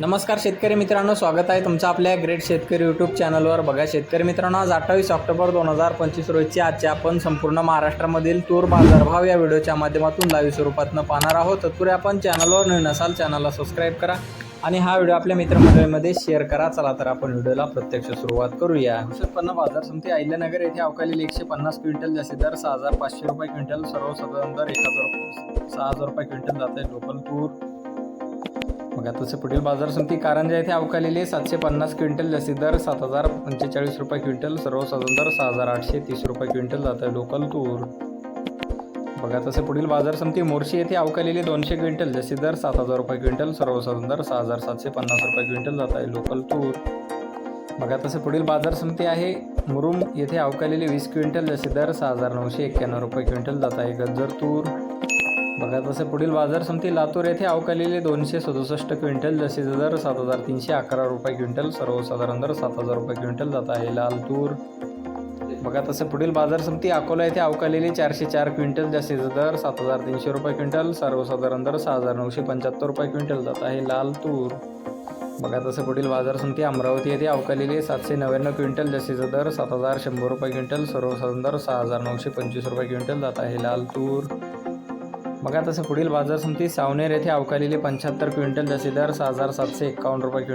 नमस्कार शेतकरी मित्रांनो स्वागत आहे तुमचं आपल्या ग्रेट शेतकरी यूट्यूब चॅनलवर बघा शेतकरी मित्रांनो आज अठ्ठावीस ऑक्टोबर दोन हजार पंचवीस रोजची आजचे आपण संपूर्ण महाराष्ट्रामधील तूर बाजारभाव या व्हिडिओच्या माध्यमातून लाईव्ह स्वरूपातनं पाहणार आहोत. तत्पूर्वी आपण चॅनलवर नवीन असाल चॅनलला सबस्क्राईब करा आणि हा व्हिडिओ आपल्या मित्रमंडळीमध्ये शेअर करा. चला तर आपण व्हिडिओला प्रत्यक्ष सुरुवात करूया. उत्पन्न बाजार समिती अहिल्यानगर येथे अवकालेली एकशे पन्नास क्विंटल जास्तीत दर सहा हजार पाचशे रुपये क्विंटल सर्वसाधारण दर एक हजार सहा हजार रुपये क्विंटल जात आहे. लोकल तूर बघा तसे पुढील बाजार समिती कारंजा येथे अवकालेले सातशे पन्नास क्विंटल जास्ती दर सात हजार पंचेचाळीस रुपये क्विंटल सर्वसाधारण दर सहा हजार आठशे तीस रुपये क्विंटल जात आहे लोकल तूर बघा तसे पुढील बाजार समिती मोर्शी येथे अवकालेली दोनशे क्विंटल जास्ती दर सात हजार रुपये क्विंटल सर्वसाधारण दर सहा हजार सातशे पन्नास रुपये क्विंटल जात आहे लोकल तूर बघा तसे पुढील बाजार समिती आहे. मुरुम येथे अवकालेले वीस क्विंटल जास्ती दर सहा हजार नऊशे एक्क्याण्णव रुपये क्विंटल जात आहे. गजर तूर बघा तसे पुढील बाजार समिती लातूर येथे अवकालेले दोनशे सदुसष्ट क्विंटल जसे दर सात हजार तीनशे अकरा रुपये क्विंटल सर्वसाधारण दर सात हजार रुपये क्विंटल जात आहे लाल तूर बघा तसे पुढील बाजार समिती अकोला येथे अवकालेली चारशे चार क्विंटल जास्तीचा दर सात हजार तीनशे रुपये क्विंटल सर्वसाधारण दर सहा हजार नऊशे पंच्याहत्तर रुपये क्विंटल जात आहे लाल तूर बघा तसं पुढील बाजार समिती अमरावती येथे अवकालेली सातशे नव्याण्णव क्विंटल जास्तीचा दर सात हजार शंभर रुपये क्विंटल सर्वसाधारण दर सहा हजार नऊशे पंचवीस रुपये क्विंटल जात आहे लाल तूर बघा तसं पुढील बाजार समिती सावनेर येथे अवकालेली पंच्याहत्तर क्विंटल जसे दर सहा हजार सातशे एक्कावन्न रुपये क्विंटल